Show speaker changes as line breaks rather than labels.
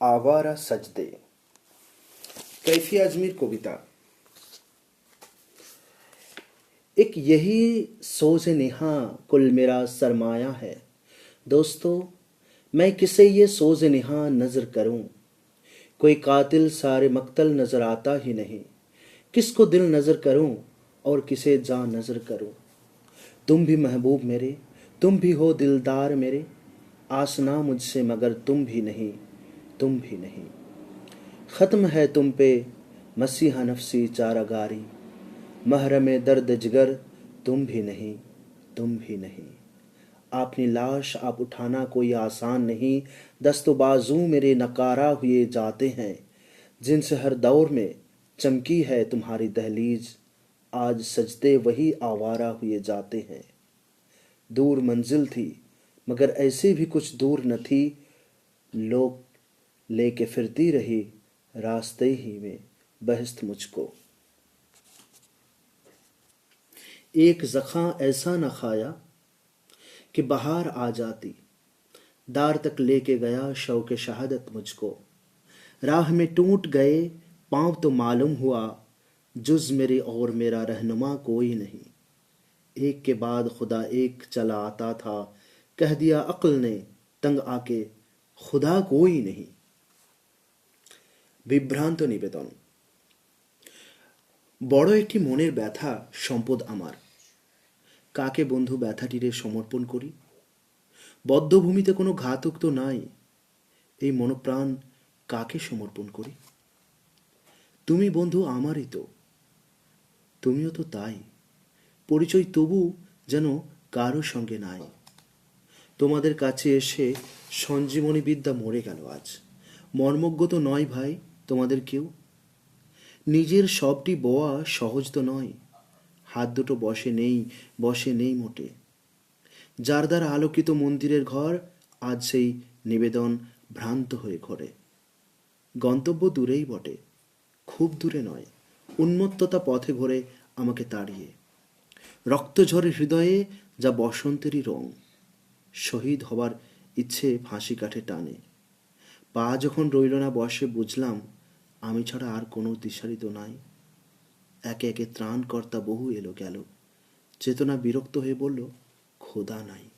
آوارہ سجدے۔ کیفی اجمیر کبتا ایک یہی سوز نہا کل میرا سرمایہ ہے۔ دوستو، میں کسے یہ سوز نہا نظر کروں۔ کوئی قاتل سارے مقتل نظر آتا ہی نہیں۔ کس کو دل نظر کروں اور کسے جاں نظر کروں۔ تم بھی محبوب میرے، تم بھی ہو دلدار میرے۔ آسنا مجھ سے مگر تم بھی نہیں۔ تم بھی نہیں۔ ختم ہے تم پہ مسیحہ نفسی چارہ گاری محرم درد جگر، تم بھی نہیں، تم بھی نہیں۔ اپنی لاش آپ اٹھانا کوئی آسان نہیں۔ دست و بازو میرے نکارا ہوئے جاتے ہیں۔ جن سے ہر دور میں چمکی ہے تمہاری دہلیج آج سجدے وہی آوارہ ہوئے جاتے ہیں۔ دور منزل تھی، مگر ایسے بھی کچھ دور نہ تھی۔ لوگ لے کے پھرتی رہی، راستے ہی میں بہست مجھ کو۔ ایک زخاں ایسا نہ کھایا کہ بہار آ جاتی۔ دار تک لے کے گیا شوق شہادت مجھ کو۔ راہ میں ٹوٹ گئے پاؤں تو معلوم ہوا، جز میری اور میرا رہنما کوئی نہیں۔ ایک کے بعد خدا ایک چلا آتا تھا، کہہ دیا عقل نے تنگ آ کے، خدا کوئی نہیں۔ বিভ্রান্ত নিবেদন। বড় একটি মনের ব্যথা সম্পদ আমার। কাকে বন্ধু ব্যথাটিরে সমর্পণ করি? বদ্ধভূমিতে কোনো ঘাতক তো নাই। এই মনপ্রাণ কাকে সমর্পণ করি? তুমি বন্ধু আমারই তো। তুমিও তো তাই। পরিচয় তবু যেন কারও সঙ্গে নাই। তোমাদের কাছে এসে সঞ্জীবনী বিদ্যা মরে গেল আজ। মর্মজ্ঞ তো নয় ভাই। তোমাদের কেউ? নিজের সবটি বওয়া সহজ তো নয়। হাত দুটো বসে নেই বসে নেই মোটে। যার দ্বারা আলোকিত মন্দিরের ঘর, আজ সেই নিবেদন ভ্রান্ত হয়ে ঘরে। গন্তব্য দূরেই বটে, খুব দূরে নয়। উন্মত্ততা পথে ঘোরে আমাকে তাড়িয়ে। রক্ত ঝরে হৃদয়ে যা বসন্তেরই রং। শহীদ হবার ইচ্ছে ফাঁসি কাঠে টানে। পা যখন রইল না বসে, বুঝলাম আমি ছাড়া আর কোনো দিশারি তো নাই। একে একে ত্রাণকর্তা বহু এলো গেল। চেতনা বিরক্ত হয়ে বলল, খোদা নাই।